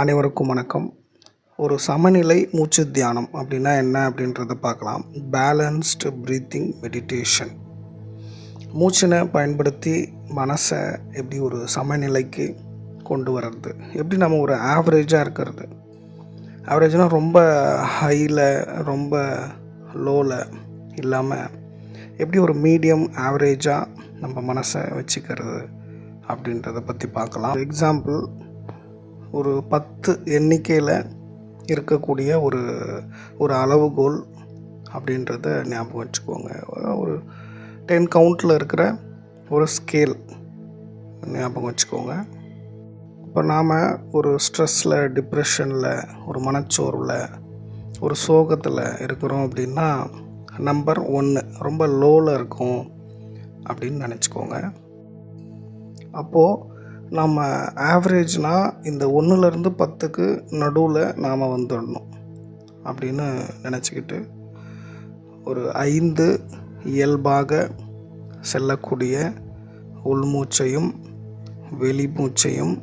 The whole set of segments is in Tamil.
அனைவருக்கும் வணக்கம். ஒரு சமநிலை மூச்சு தியானம் அப்படின்னா என்ன அப்படின்றத பார்க்கலாம். பேலன்ஸ்டு ப்ரீத்திங் மெடிடேஷன் மூச்சினை பயன்படுத்தி மனசை எப்படி ஒரு சமநிலைக்கு கொண்டு வர்றது? எப்படி நம்ம ஒரு ஆவரேஜாக இருக்கிறது? ஆவரேஜ்னால் ரொம்ப ஹையில் ரொம்ப லோவில் இல்லாமல் எப்படி ஒரு மீடியம் ஆவரேஜாக நம்ம மனசை வச்சுக்கிறது அப்படின்றத பற்றி பார்க்கலாம். எக்ஸாம்பிள் ஒரு பத்து எண்ணிக்கையில் இருக்கக்கூடிய ஒரு ஒரு அளவுகோல் அப்படின்றத ஞாபகம் வச்சுக்கோங்க. ஒரு டென் கவுண்டில் இருக்கிற ஒரு ஸ்கேல் ஞாபகம் வச்சுக்கோங்க. இப்போ நாம் ஒரு ஸ்ட்ரெஸ்ஸில் டிப்ரெஷனில் ஒரு மனச்சோர்வில் ஒரு சோகத்தில் இருக்கிறோம் அப்படின்னா நம்பர் ஒன்று ரொம்ப லோவில் இருக்கும் அப்படின்னு நினச்சிக்கோங்க. அப்போது நம்ம ஆவரேஜ்னால் இந்த ஒன்றுலேருந்து பத்துக்கு நடுவில் நாம் வந்துடணும் அப்படின்னு நினச்சிக்கிட்டு ஒரு ஐந்து இயல்பாக செல்லக்கூடிய உள்மூச்சையும் வெளிமூச்சையும்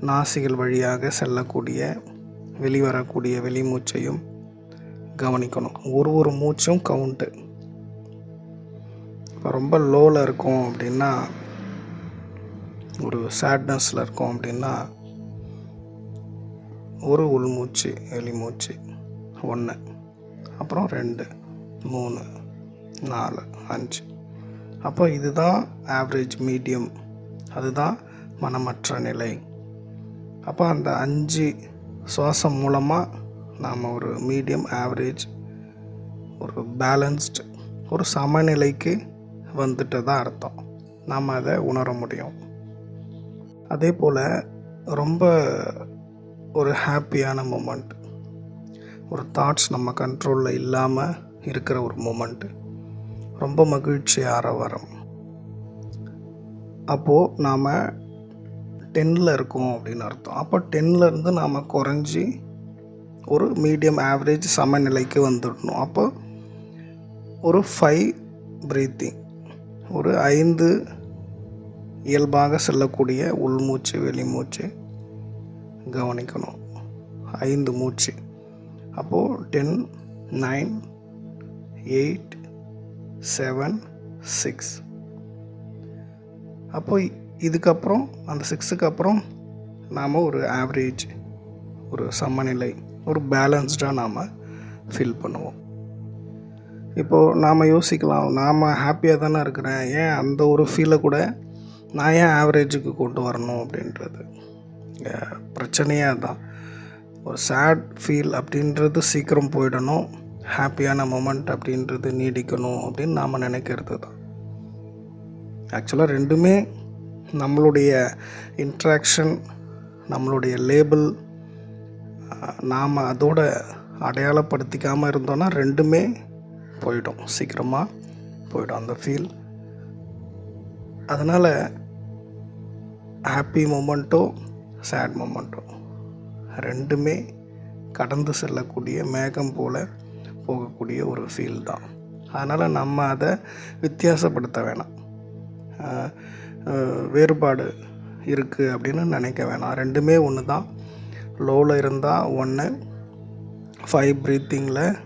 நாசிகள் வழியாக செல்லக்கூடிய வெளிவரக்கூடிய வெளிமூச்சையும் கவனிக்கணும். ஒரு ஒரு மூச்சும் கவுண்ட்டு இப்போ ரொம்ப லோவில் இருக்கும் அப்படின்னா ஒரு சேட்னஸில் இருக்கோம் அப்படின்னா ஒரு உள்மூச்சு எலிமூச்சு ஒன்று அப்புறம் ரெண்டு மூணு நாலு அஞ்சு. அப்போ இதுதான் ஆவரேஜ் மீடியம் அதுதான் மனமற்ற நிலை. அப்போ அந்த அஞ்சு சுவாசம் மூலமாக நாம் ஒரு மீடியம் ஆவரேஜ் ஒரு பேலன்ஸ்டு ஒரு சமநிலைக்கு வந்துட்டு தான் அர்த்தம். நாம் அதை உணர முடியும். அதே போல் ரொம்ப ஒரு ஹாப்பியான மூமெண்ட் ஒரு தாட்ஸ் நம்ம கண்ட்ரோலில் இல்லாமல் இருக்கிற ஒரு மூமெண்ட்டு ரொம்ப மகிழ்ச்சி ஆரவாரம் அப்போது நாம் டென்னில் இருக்கோம் அப்படின்னு அர்த்தம். அப்போ டென்னிலேருந்து நாம் குறைஞ்சி ஒரு மீடியம் ஆவரேஜ் சமநிலைக்கு வந்துடணும். அப்போ ஒரு ஃபைவ் ப்ரீத்திங் ஒரு ஐந்து இயல்பாக செல்லக்கூடிய உள்மூச்சு வெளிமூச்சு கவனிக்கணும். ஐந்து மூச்சு. அப்போது ten nine eight seven six அப்போ இதுக்கப்புறம் அந்த சிக்ஸுக்கு அப்புறம் நாம் ஒரு ஆவரேஜ் ஒரு சமநிலை ஒரு பேலன்ஸ்டாக நாம் ஃபீல் பண்ணுவோம். இப்போது நாம் யோசிக்கலாம். நாம் ஹாப்பியாக தானே இருக்கிறேன். ஏன் அந்த ஒரு ஃபீலை கூட நான் ஏன் ஆவரேஜுக்கு கொண்டு வரணும் அப்படின்றது? பிரச்சனையே தான் ஒரு சேட் ஃபீல் அப்படின்றது சீக்கிரம் போயிடணும். ஹாப்பியான மூமெண்ட் அப்படின்றது நீடிக்கணும் அப்படின்னு நாம் நினைக்கிறது தான். ஆக்சுவலாக ரெண்டுமே நம்மளுடைய இன்ட்ராக்ஷன் நம்மளுடைய லேபிள் நாம் அதோட அடையாளப்படுத்திக்காமல் இருந்தோன்னா ரெண்டுமே போயிடும். சீக்கிரமாக போயிடும் அந்த ஃபீல் அதனால் ஹாப்பி மூமெண்ட்டோ சேட் மூமெண்ட்டோ ரெண்டுமே கடந்து செல்லக்கூடிய மேகம் போல் போகக்கூடிய ஒரு ஃபீல் தான். அதனால் நம்ம அதை வித்தியாசப்படுத்த வேணாம். வேறுபாடு இருக்குது அப்படின்னு நினைக்க வேணாம். ரெண்டுமே ஒன்று தான். லோவில் இருந்தால் ஒன்று ஃபைவ் ப்ரீத்திங்கில்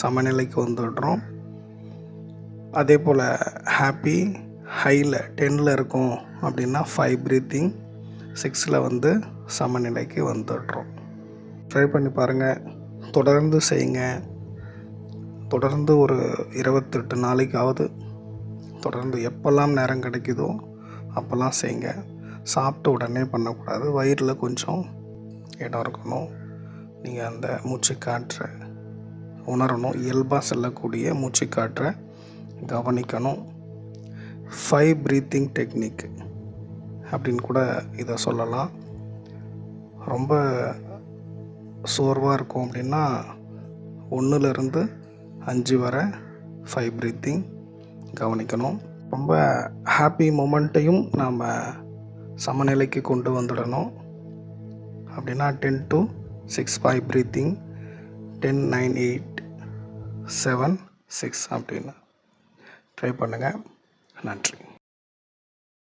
சமநிலைக்கு வந்துடுறோம். அதே போல் ஹாப்பி ஹையில் டென்னில் இருக்கும் அப்படின்னா ஃபைவ் ப்ரீத்திங் சிக்ஸில் வந்து சமநிலைக்கு வந்துடுறோம். ட்ரை பண்ணி பாருங்கள் தொடர்ந்து செய்யுங்க. தொடர்ந்து ஒரு இருபத்தெட்டு நாளைக்காவது தொடர்ந்து எப்போல்லாம் நேரம் கிடைக்குதோ அப்போல்லாம் செய்யுங்க. சாப்பிட்ட உடனே பண்ணக்கூடாது. வயிறில் கொஞ்சம் இடம் இருக்கணும். நீங்கள் அந்த மூச்சு காற்றை உணரணும். இயல்பாக செல்லக்கூடிய மூச்சு காற்றை கவனிக்கணும். ஃபைவ் ப்ரீத்திங் டெக்னிக் அப்படின்னு கூட இதை சொல்லலாம். ரொம்ப சோர்வாக இருக்கும் அப்படின்னா ஒன்றுலேருந்து அஞ்சு வரை ஃபைவ் ப்ரீத்திங் கவனிக்கணும். ரொம்ப ஹாப்பி மூமெண்ட்டையும் நாம் சமநிலைக்கு கொண்டு வந்துடணும். அப்படின்னா ten to six five breathing ten nine eight seven six அப்படின்னு ட்ரை பண்ணுங்கள் நன்றி